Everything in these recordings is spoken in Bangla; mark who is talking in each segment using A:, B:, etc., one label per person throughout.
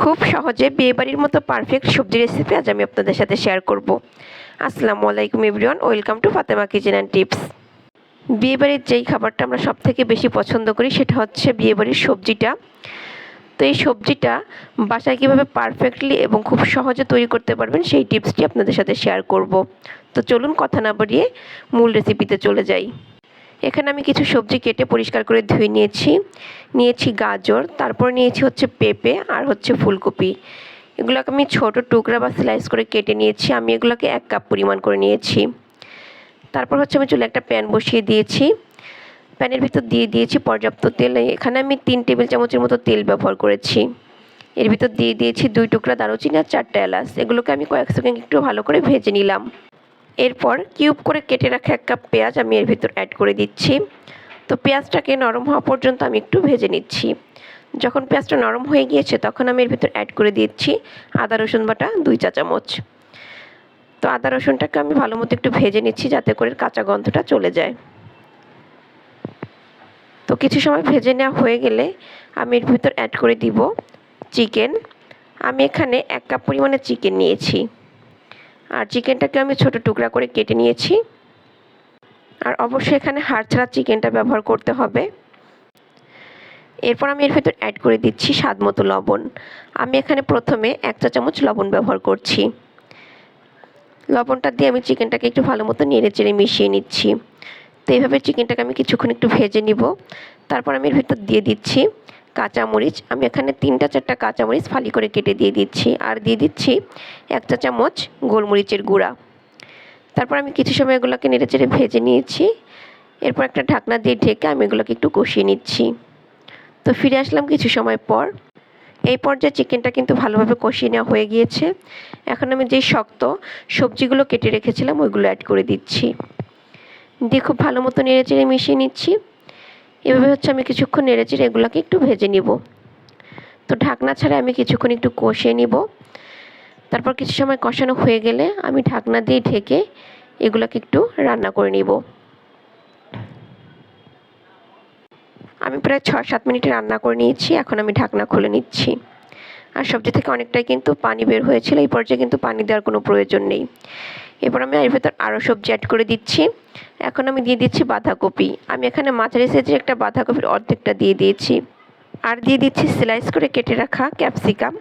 A: খুব সহজে বিয়েবাড়ির মতো পারফেক্ট সবজি রেসিপি আজ আমি আপনাদের সাথে শেয়ার করব। আসসালামু আলাইকুম everyone welcome to Fatema kitchen and tips বিয়েবাড়ির যেই খাবারটা আমরা সব থেকে বেশি পছন্দ করি সেটা হচ্ছে বিয়েবাড়ির সবজিটা। তো এই সবজিটা বাসায় কীভাবে পারফেক্টলি এবং খুব সহজে তৈরি করতে পারবেন সেই টিপসটি আপনাদের সাথে শেয়ার করব। তো চলুন কথা না বাড়িয়ে মূল রেসিপিতে চলে যাই। এখানে আমি কিছু সবজি কেটে পরিষ্কার করে ধুয়ে নিয়েছি। নিয়েছি গাজর, তারপর নিয়েছি হচ্ছে পেঁপে আর হচ্ছে ফুলকপি। এগুলোকে আমি ছোট টুকরা বা স্লাইস করে কেটে নিয়েছি। আমি এগুলোকে এক কাপ পরিমাণ করে নিয়েছি। তারপর হচ্ছে আমি চুলে একটা প্যান বসিয়ে দিয়েছি। প্যানের ভিতর দিয়ে দিয়েছি পর্যাপ্ত তেল। এখানে আমি তিন টেবিল চামচের মতো তেল ব্যবহার করেছি। এর ভিতর দিয়ে দিয়েছি দুই টুকরা দারুচিনি আর চারটা এলাচ। এগুলোকে আমি কয়েক সেকেন্ড একটু ভালো করে ভেজে নিলাম। এরপর কিউব করে কেটে রাখা এক কাপ পেঁয়াজ আমি এর ভিতর অ্যাড করে দিচ্ছি। তো পেঁয়াজটাকে নরম হওয়া পর্যন্ত আমি একটু ভেজে নিচ্ছি। যখন পেঁয়াজটা নরম হয়ে গিয়েছে তখন আমি এর ভিতর অ্যাড করে দিচ্ছি আদা, রসুন বাটা, দুই চা চামচ। তো আদা, রসুনটাকে আমি ভালো মতো একটু ভেজে নিচ্ছি যাতে করে কাঁচা গন্ধটা চলে যায়। তো কিছু সময় ভেজে নেওয়া হয়ে গেলে আমি এর ভিতর অ্যাড করে দিব চিকেন আমি এখানে এক কাপ পরিমাণে চিকেন নিয়েছি। আর চিকেনটাকে আমি ছোট টুকরা করে কেটে নিয়েছি। আর অবশ্যই এখানে হাড় ছাড়া চিকেনটা ব্যবহার করতে হবে। এরপর আমি এর ভেতর অ্যাড করে দিচ্ছি স্বাদ মতো লবণ। আমি এখানে প্রথমে এক চা চামচ লবণ ব্যবহার করছি। লবণটা দিয়ে আমি চিকেনটাকে একটু ভালো মতো নেড়ে চেড়ে মিশিয়ে নিচ্ছি। তো এইভাবে চিকেনটাকে আমি কিছুক্ষণ একটু ভেজে নিব। তারপর আমি এর ভেতর দিয়ে দিচ্ছি কাঁচামরিচ, আমি এখানে তিনটা চারটা কাঁচামরিচ ফালি করে কেটে দিয়ে দিচ্ছি। আর দিয়ে দিচ্ছি এক চা চামচ গোলমরিচের গুঁড়া। তারপর আমি কিছু সময় এগুলোকে নেড়ে চেড়ে ভেজে নিয়েছি। এরপর একটা ঢাকনা দিয়ে ঢেকে আমি এগুলোকে একটু কষিয়ে নিচ্ছি। তো ফিরে আসলাম কিছু সময় পর। এই পর্যায়ে চিকেনটা কিন্তু ভালোভাবে কষিয়ে নেওয়া হয়ে গিয়েছে। এখন আমি যেই শক্ত সবজিগুলো কেটে রেখেছিলাম, ওইগুলো অ্যাড করে দিচ্ছি। দিয়ে খুব ভালো মতো নেড়ে চেড়ে মিশিয়ে নিচ্ছি। এভাবে হচ্ছে আমি কিছুক্ষণ নেড়ে চেড়ে এগুলোকে একটু ভেজে নিব। তো ঢাকনা ছাড়া আমি কিছুক্ষণ একটু কষিয়ে নিব। তারপর কিছু সময় কষানো হয়ে গেলে আমি ঢাকনা দিয়ে ঢেকে এগুলোকে একটু রান্না করে নিব। আমি প্রায় ছয় সাত মিনিট রান্না করে নিয়েছি, এখন আমি ঢাকনা খুলে নিচ্ছি। আর সবজি থেকে অনেকটাই কিন্তু পানি বের হয়েছিল, এই পর্যায়ে কিন্তু পানি দেওয়ার কোনো প্রয়োজন নেই। এরপর আমি এর ভেতর আরও সবজি অ্যাড করে দিচ্ছি। এখন আমি দিয়ে দিচ্ছি বাঁধাকপি। আমি এখানে মাঝারি সাইজের একটা বাঁধাকপির অর্ধেকটা দিয়ে দিয়েছি। আর দিয়ে দিচ্ছি স্লাইস করে কেটে রাখা ক্যাপসিকাম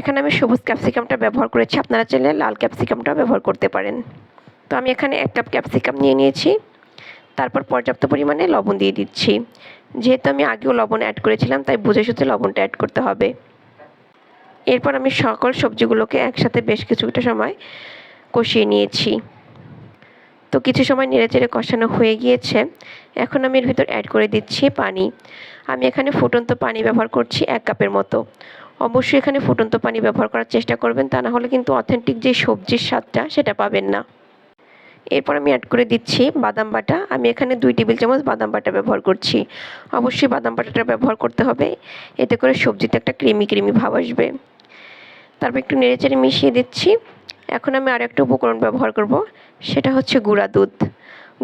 A: এখানে আমি সবুজ ক্যাপসিকামটা ব্যবহার করেছি। আপনারা চাইলে লাল ক্যাপসিকামটাও ব্যবহার করতে পারেন। তো আমি এখানে এক কাপ ক্যাপসিকাম নিয়ে নিয়েছি। তারপর পর্যাপ্ত পরিমাণে লবণ দিয়ে দিচ্ছি। যেহেতু আমি আগেও লবণ অ্যাড করেছিলাম, তাই বুঝে সুঝে লবণটা অ্যাড করতে হবে। এরপর আমি সকল সবজিগুলোকে একসাথে বেশ কিছুটা সময় কষিয়ে নিয়েছি। তো কিছু সময় নেড়েচেড়ে কষানো হয়ে গিয়েছে। এখন আমি এর ভিতর অ্যাড করে দিচ্ছি পানি। আমি এখানে ফুটন্ত পানি ব্যবহার করছি এক কাপের মতো। অবশ্যই এখানে ফুটন্ত পানি ব্যবহার করার চেষ্টা করবেন, তা না হলে কিন্তু অথেন্টিক যে সবজির স্বাদটা সেটা পাবেন না। এরপর আমি অ্যাড করে দিচ্ছি বাদাম বাটা। আমি এখানে দুই টেবিল চামচ বাদাম বাটা ব্যবহার করছি। অবশ্যই বাদাম বাটাটা ব্যবহার করতে হবে। এতে করে সবজিতে একটা ক্রিমি ক্রিমি ভাব আসবে। তারপর একটু নেড়েচেড়ে মিশিয়ে দিচ্ছি। এখন আমি আর একটা উপকরণ ব্যবহার করব, সেটা হচ্ছে গুঁড়া দুধ।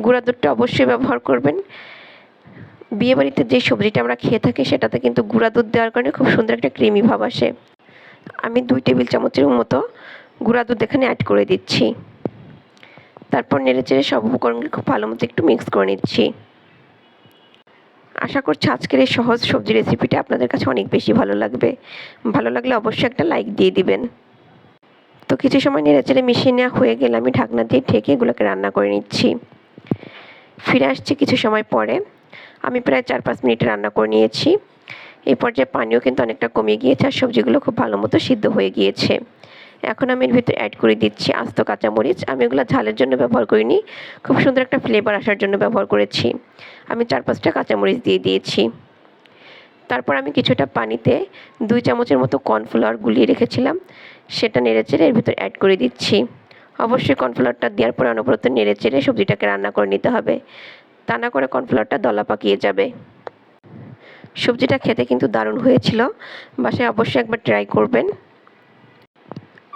A: গুঁড়া দুধটা অবশ্যই ব্যবহার করবেন। বিয়েবাড়িতে যে সবজিটা আমরা খেয়ে থাকি, সেটাতে কিন্তু গুঁড়া দুধ দেওয়ার কারণে খুব সুন্দর একটা ক্রিমি ভাব আসে। আমি দুই টেবিল চামচের মতো গুঁড়া দুধ এখানে অ্যাড করে দিচ্ছি। তারপর নেড়ে চেড়ে সব উপকরণকে খুব ভালো মতো একটু মিক্স করে নিচ্ছি। আশা করছি আজকের এই সহজ সবজি রেসিপিটা আপনাদের কাছে অনেক বেশি ভালো লাগবে। ভালো লাগলে অবশ্যই একটা লাইক দিয়ে দিবেন। তো কিছু সময় নেড়ে চেড়ে মিশিয়ে নেওয়া হয়ে গেলে আমি ঢাকনা দিয়ে ঢেকে এগুলোকে রান্না করে নিচ্ছি। ফিরে আসছি কিছু সময় পরে। আমি প্রায় চার পাঁচ মিনিট রান্না করে নিয়েছি। এই পর্যায়ে পানিও কিন্তু অনেকটা কমে গিয়েছে আর সবজিগুলো খুব ভালো মতো সিদ্ধ হয়ে গিয়েছে। এখন আমি এর ভিতরে অ্যাড করে দিচ্ছি আস্ত কাঁচামরিচ। আমি এগুলো ঝালের জন্য ব্যবহার করিনি। খুব সুন্দর একটা ফ্লেভার আসার জন্য ব্যবহার করেছি। আমি চার পাঁচটা কাঁচামরিচ দিয়ে দিয়েছি। তারপর আমি কিছুটা পানিতে দুই চামচের মতো কর্নফ্লাওয়ার গুলিয়ে রেখেছিলাম। সেটা নেড়েচেড়ে এর ভিতর অ্যাড করে দিচ্ছি। অবশ্যই কর্নফ্লাওয়ারটা দেওয়ার পরে অনবরত নেড়েচেড়ে সবজিটাকে রান্না করে নিতে হবে। তা না করে কর্নফ্লাওয়ারটা দলা পাকিয়ে যাবে। সবজিটা খেতে কিন্তু দারুণ হয়েছিল। বাসায় অবশ্যই একবার ট্রাই করবেন।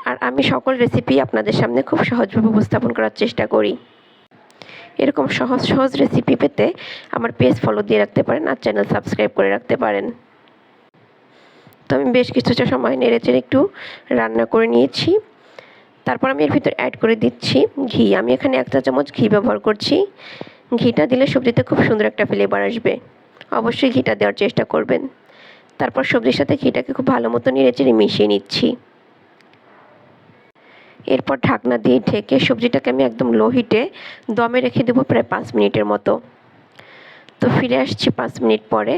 A: আর আমি সকল রেসিপি আপনাদের সামনে খুব সহজভাবে উপস্থাপন করার চেষ্টা করি। এরকম সহজ সহজ রেসিপি পেতে আমার পেজ ফলো দিয়ে রাখতে পারেন আর চ্যানেল সাবস্ক্রাইব করে রাখতে পারেন। তো আমি বেশ কিছুটা সময় নেড়েচেড়ে একটু রান্না করে নিয়েছি। তারপর আমি এর ভিতর অ্যাড করে দিচ্ছি ঘি। আমি এখানে এক চা চামচ ঘি ব্যবহার করছি। ঘিটা দিলে সবজিতে খুব সুন্দর একটা ফ্লেভার আসবে। অবশ্যই ঘিটা দেওয়ার চেষ্টা করবেন। তারপর সবজির সাথে ঘিটাকে খুব ভালো মতো নেড়েচেড়ে মিশিয়ে নিচ্ছি। এরপর ঢাকনা দিয়ে ঢেকে সবজিটাকে আমি একদম লো হিটে দমে রেখে দেবো প্রায় পাঁচ মিনিটের মতো। তো ফিরে আসছি পাঁচ মিনিট পরে।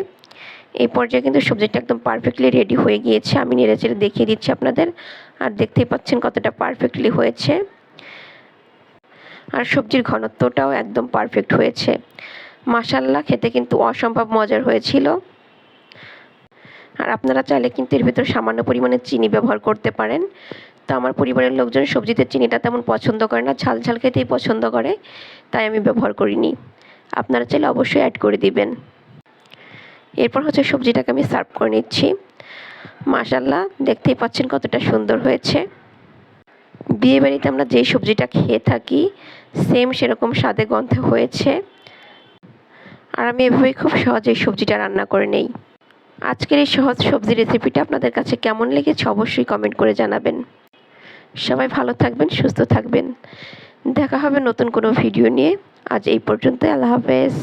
A: এই পর্যায়ে কিন্তু সবজিটা একদম পারফেক্টলি রেডি হয়ে গিয়েছে। আমি নেড়ে চেড়ে দেখিয়ে দিচ্ছি আপনাদের। আর দেখতেই পাচ্ছেন কতটা পারফেক্টলি হয়েছে। আর সবজির ঘনত্বটাও একদম পারফেক্ট হয়েছে। মাসাল্লা খেতে কিন্তু অসম্ভব মজার হয়েছিল। আর আপনারা চাইলে কিন্তু এর ভিতর সামান্য পরিমাণে চিনি ব্যবহার করতে পারেন। তো আমার পরিবারের লোকজন সবজিতে চিনিটা তেমন পছন্দ করে না, ঝাল ঝাল খেতেই পছন্দ করে, তাই আমি ব্যবহার করিনি। আপনারা চাইলে অবশ্যই অ্যাড করে দিবেন। এরপর হচ্ছে সবজিটাকে আমি সার্ভ করে নিচ্ছি। মাশাল্লাহ দেখতেই পাচ্ছেন কতটা সুন্দর হয়েছে। বিয়ে বাড়িতে আমরা যেই সবজিটা খেয়ে থাকি সেম সেরকম স্বাদে গন্ধে হয়েছে। আর আমি এভাবেই খুব সহজেই সবজিটা রান্না করে নেই। আজকের এই সহজ সবজি রেসিপিটা আপনাদের কাছে কেমন লেগেছে অবশ্যই কমেন্ট করে জানাবেন। সবাই ভালো থাকবেন, সুস্থ থাকবেন। দেখা হবে নতুন কোনো ভিডিও নিয়ে। আজ এই পর্যন্ত আল্লাহ হাফেজ।